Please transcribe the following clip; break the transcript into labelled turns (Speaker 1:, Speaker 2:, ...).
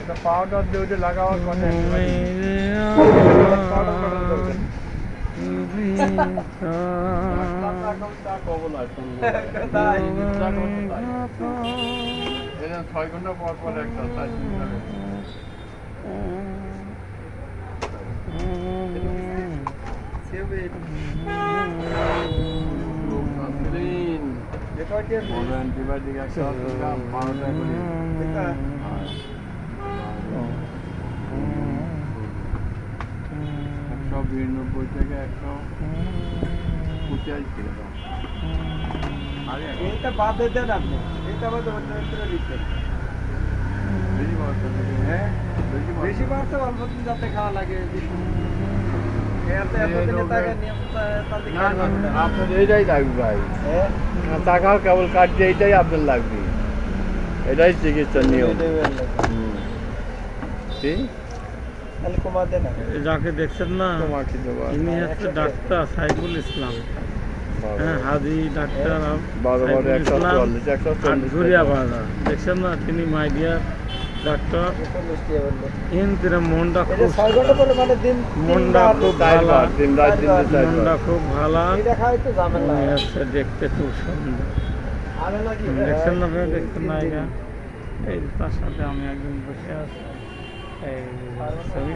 Speaker 1: এটা পাউডার দিয়ে ওটা লাগাবার কথা ছয় ঘণ্টা পর পর একটা বড় antibiotic একটা দিলাম, বারোটা করে। আর একশো বিরানব্বই থেকে একশো
Speaker 2: দেন আপনি এইটা বাদে অন্য
Speaker 1: বেশি বেশি
Speaker 2: অল্প দিন যাতে খাওয়া লাগে
Speaker 1: আপনার এইটাই লাগবে ভাই।
Speaker 2: হ্যাঁ?
Speaker 1: টাকা কেবল কাটছে এইটাই আপনার লাগবে। এটাই চিকিৎসার নিয়ম।
Speaker 3: যাকে দেখছেন না? ইনি হচ্ছে ডাক্তার সাইফুল ইসলাম। হ্যাঁ হাজি ডাক্তার বাজার। দেখছেন না তিনি মাইডিয়ার ডাক্তার ইন্দিরা মনটা খুব
Speaker 2: মানে
Speaker 3: মনটা খুব ভালো। মনটা খুব ভালো। হচ্ছে দেখতে খুব সুন্দর। দেখছেন না ভাই দেখছেন না এটা এই তার সাথে আমি একজন বসে আছি। এই ছবি